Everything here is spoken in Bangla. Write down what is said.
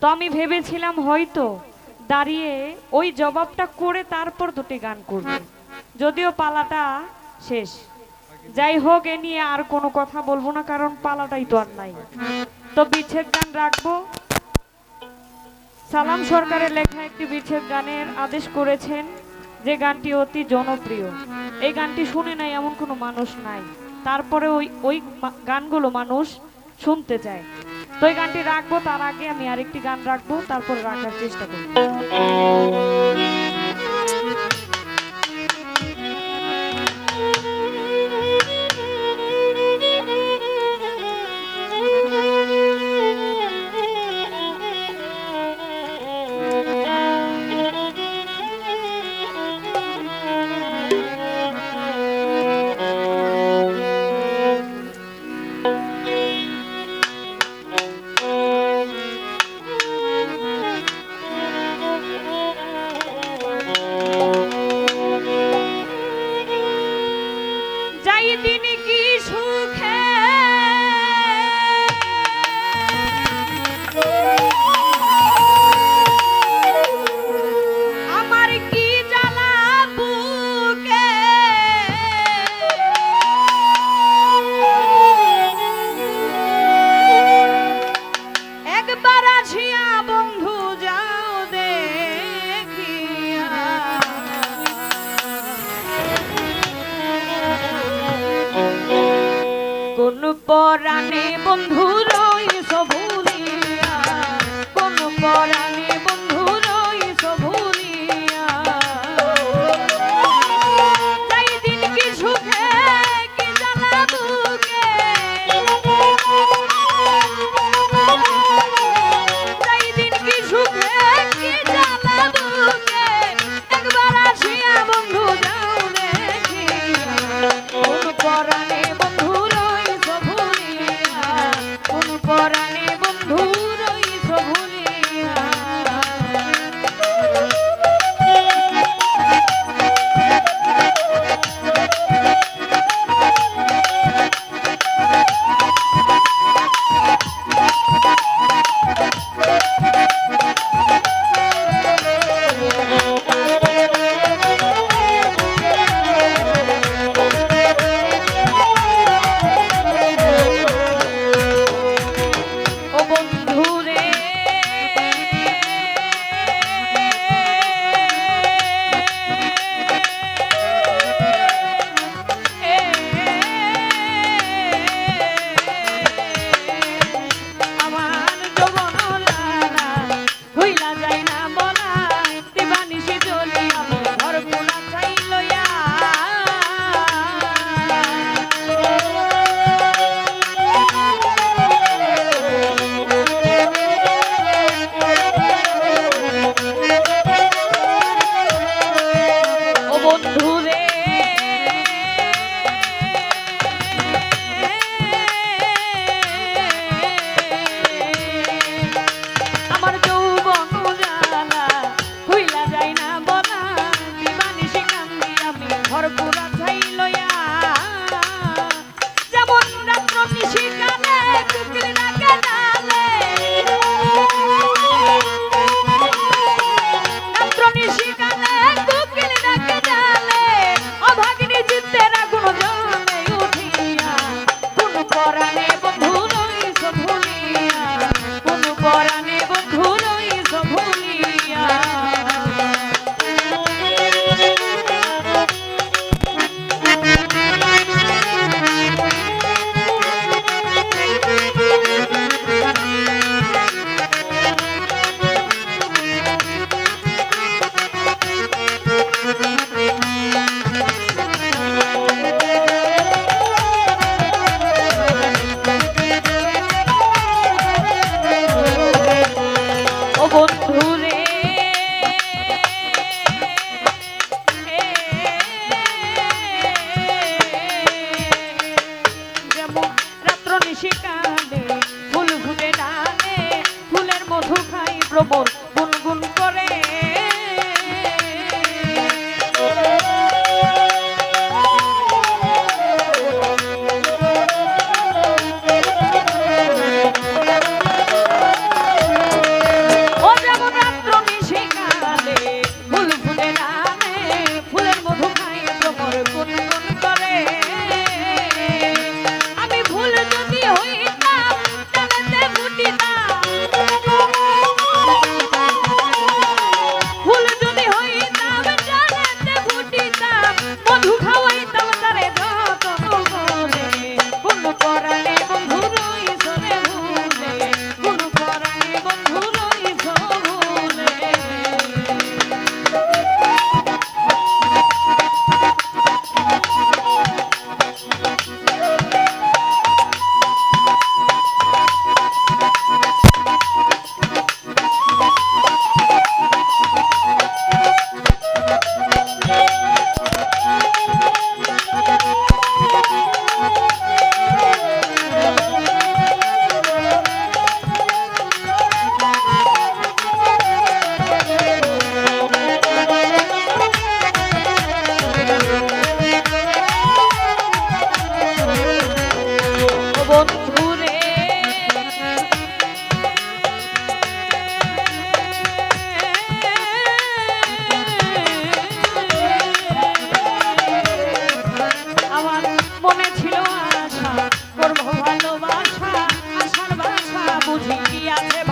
তো আমি ভেবেছিলাম হয়তো দাঁড়িয়ে ওই জবাবটা করে তারপর দুটি গান করবে। যদিও পালাটা শেষ। যাই হোক, এ নিয়ে আর কোনো কথা বলব না, কারণ পালাটাই তো আর নাই। তো বিচ্ছেদ গান রাখব। সালাম সরকারের লেখা একটি বিচ্ছেদ গানের আদেশ করেছেন যে গানটি অতি জনপ্রিয়। এই গানটি শুনে নাই এমন কোনো মানুষ নাই। তারপরে ওই ওই গানগুলো মানুষ শুনতে চায়। তো এই গানটি রাখব তার আগে আমি আরেকটি গান রাখব তারপর রাখার চেষ্টা করব। বন্ধু যেমন রাত্র নিশিকালে ফুল ফুলে ডালে ফুলের মধু খাই প্রবল Let